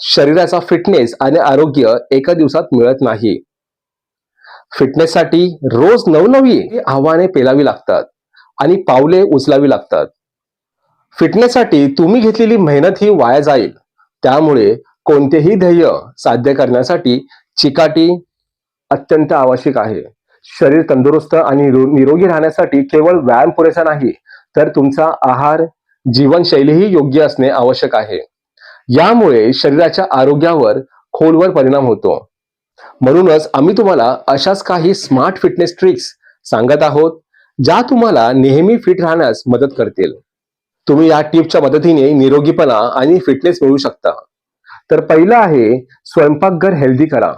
शरीराचा फिटनेस आणि आरोग्य एका दिवसात मिळत नाही. फिटनेससाठी रोज नवनवी आव्हाने पेलावी लागतात आणि पावले उचलावी लागतात. फिटनेससाठी तुम्ही घेतलेली मेहनत ही वाया जाईल. त्यामुळे कोणतेही ध्येय साध्य करण्यासाठी चिकाटी अत्यंत आवश्यक आहे. शरीर तंदुरुस्त आणि निरोगी राहण्यासाठी केवळ व्यायाम पुरेसा नाही तर तुमचा आहार जीवनशैलीही योग्य असणे आवश्यक आहे. यामुळे शरीराच्या आरोग्यावर खोलवर परिणाम होतो. म्हणूनच आम्ही तुम्हाला अशाच काही स्मार्ट फिटनेस ट्रिक्स सांगत आहोत ज्या तुम्हाला नेहमी फिट राहण्यास मदत करतील. तुम्ही या टिपच्या मदतीने निरोगीपणा आणि फिटनेस मिळवू शकता. तर पहिलं आहे स्वयंपाकघर हेल्दी करा.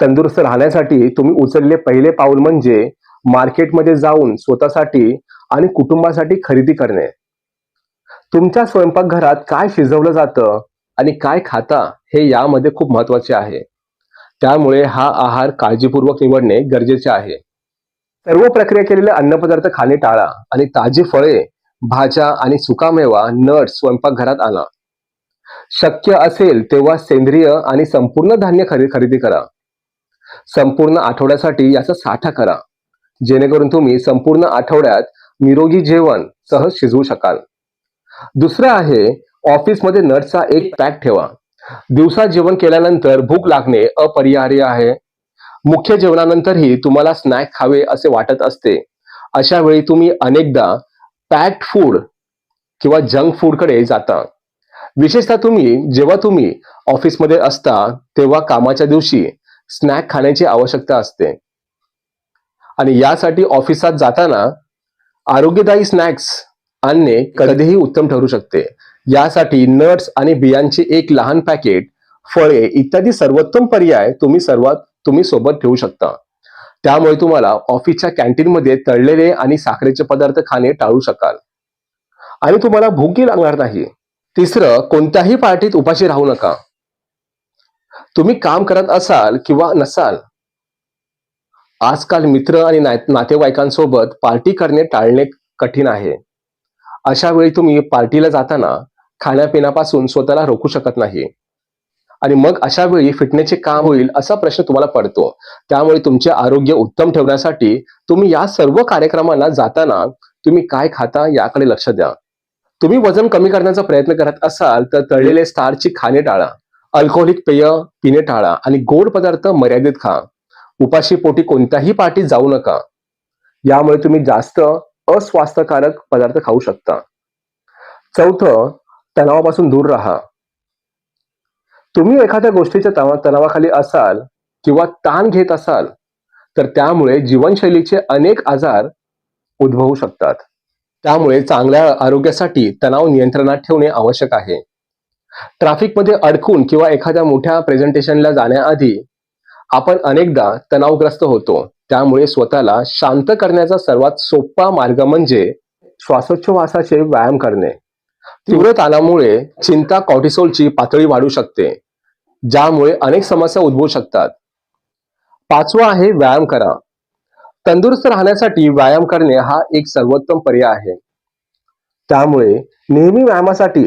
तंदुरुस्त राहण्यासाठी तुम्ही उचलले पहिले पाऊल म्हणजे मार्केटमध्ये जाऊन स्वतःसाठी आणि कुटुंबासाठी खरेदी करणे. तुमच्या स्वयंपाकघरात काय शिजवलं जातं आणि काय खाता हे यामध्ये खूप महत्त्वाचे आहे. त्यामुळे हा आहार काळजीपूर्वक निवडणे गरजेचे आहे. सर्व प्रक्रिया केलेले अन्नपदार्थ खाणे टाळा आणि ताजी फळे भाज्या आणि सुकामेवा नट स्वयंपाकघरात आणा. शक्य असेल तेव्हा सेंद्रिय आणि संपूर्ण धान्य खरे खरेदी करा. संपूर्ण आठवड्यासाठी याचा साठा करा. जेणेकरून तुम्ही संपूर्ण आठवड्यात निरोगी जेवण सहज शिजवू शकाल. दुसरं आहे ऑफिसमध्ये नटचा एक पॅक ठेवा. दिवसा जेवण केल्यानंतर भूक लागणे अपरिहार्य आहे. मुख्य जेवणानंतरही तुम्हाला स्नॅक खावे असे वाटत असते. अशा वेळी तुम्ही अनेकदा पॅक्ड फूड किंवा जंक फूडकडे जाता. विशेषतः तुम्ही जेव्हा तुम्ही ऑफिसमध्ये असता तेव्हा कामाच्या दिवशी स्नॅक खाण्याची आवश्यकता असते. आणि यासाठी ऑफिसात जाताना आरोग्यदायी स्नॅक्स आणणे कधीही उत्तम ठरू शकते. यासाठी नट्स आणि बियांचे एक लहान पॅकेट फळे इत्यादी सर्वोत्तम पर्याय तुम्ही सर्वात तुम्ही सोबत ठेवू शकता. त्यामुळे तुम्हाला ऑफिसच्या कॅन्टीनमध्ये तळलेले आणि साखरेचे पदार्थ खाणे टाळू शकाल. आणि तुम्हाला भूकही लागणार नाही. तिसरं कोणत्याही पार्टीत उपाशी राहू नका. तुम्ही काम करत असाल किंवा नसाल आजकाल मित्र आणि नात- नातेवाईकांसोबत पार्टी करणे टाळणे कठीण आहे. अशा वेळी तुम्ही पार्टीला जाताना खाण्यापिण्यापासून स्वतःला रोखू शकत नाही. आणि मग अशा वेळी फिटनेसचे काम होईल असा प्रश्न तुम्हाला पडतो. त्यामुळे तुमचे आरोग्य उत्तम ठेवण्यासाठी तुम्ही या सर्व कार्यक्रमांना जाताना तुम्ही काय खाता याकडे लक्ष द्या. तुम्ही वजन कमी करण्याचा प्रयत्न करत असाल तर तळलेले स्टारची खाणे टाळा. अल्कोहोलिक पेय पिणे टाळा आणि गोड पदार्थ मर्यादित खा. उपाशी पोटी कोणत्याही पार्टीत जाऊ नका. यामुळे तुम्ही जास्त अस्वास्थ्यकारक पदार्थ खाऊ शकता. चौथं तणावापासून दूर राहा. तुम्ही एखाद्या गोष्टीच्या तणावा- तणावाखाली असाल किंवा ताण घेत असाल तर त्यामुळे जीवनशैलीचे अनेक आजार उद्भवू शकतात. त्यामुळे चांगल्या आरोग्यासाठी तणाव नियंत्रणात ठेवणे आवश्यक आहे. ट्रॅफिकमध्ये अडकून किंवा एखाद्या मोठ्या प्रेझेंटेशनला जाण्याआधी आपण अनेकदा तणावग्रस्त होतो. त्यामुळे स्वतःला शांत करण्याचा सर्वात सोपा मार्ग म्हणजे श्वासोच्छवासाचे व्यायाम करणे. तीव्र ताणामुळे चिंता कॉर्टिसोलची पातळी वाढू शकते ज्यामुळे अनेक समस्या उद्भवू शकतात. पाचवा आहे व्यायाम करा. तंदुरुस्त राहण्यासाठी व्यायाम करणे हा एक सर्वोत्तम पर्याय आहे. त्यामुळे नेहमी व्यायामासाठी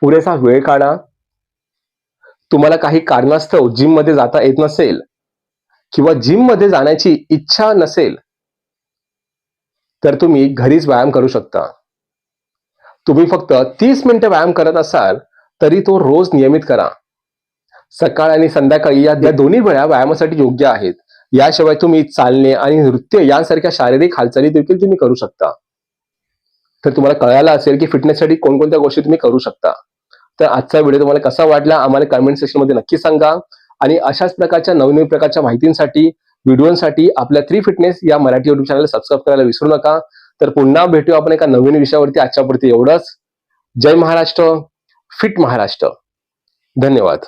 पुरेसा वेळ काढा. तुम्हाला काही कारणास्तव जिममध्ये जाता येत नसेल किंवा जिममध्ये जाण्याची इच्छा नसेल तर तुम्ही घरीच व्यायाम करू शकता. तुम्ही फक्त तीस मिनिटं व्यायाम करत असाल तरी तो रोज नियमित करा. सकाळ आणि संध्याकाळी या दोन्ही वेळा व्यायामासाठी योग्य आहेत. याशिवाय तुम्ही चालणे आणि नृत्य यांसारख्या शारीरिक हालचाली देखील तुम्ही करू शकता. तर तुम्हाला कळायला असेल की फिटनेससाठी कोणकोणत्या गोष्टी तुम्ही करू शकता. तर आजचा व्हिडिओ तुम्हाला कसा वाटला आम्हाला कमेंट सेक्शनमध्ये नक्की सांगा. आणि अशाच प्रकारच्या नवनवीन प्रकारच्या माहितींसाठी व्हिडिओसाठी आपल्या थ्री फिटनेस या मराठी युट्यूब चॅनल सबस्क्राईब करायला विसरू नका. तर पुन्हा भेटू आपण एका नवीन विषयावरती. आजच्यापुरती एवढंच. जय महाराष्ट्र. फिट महाराष्ट्र. धन्यवाद.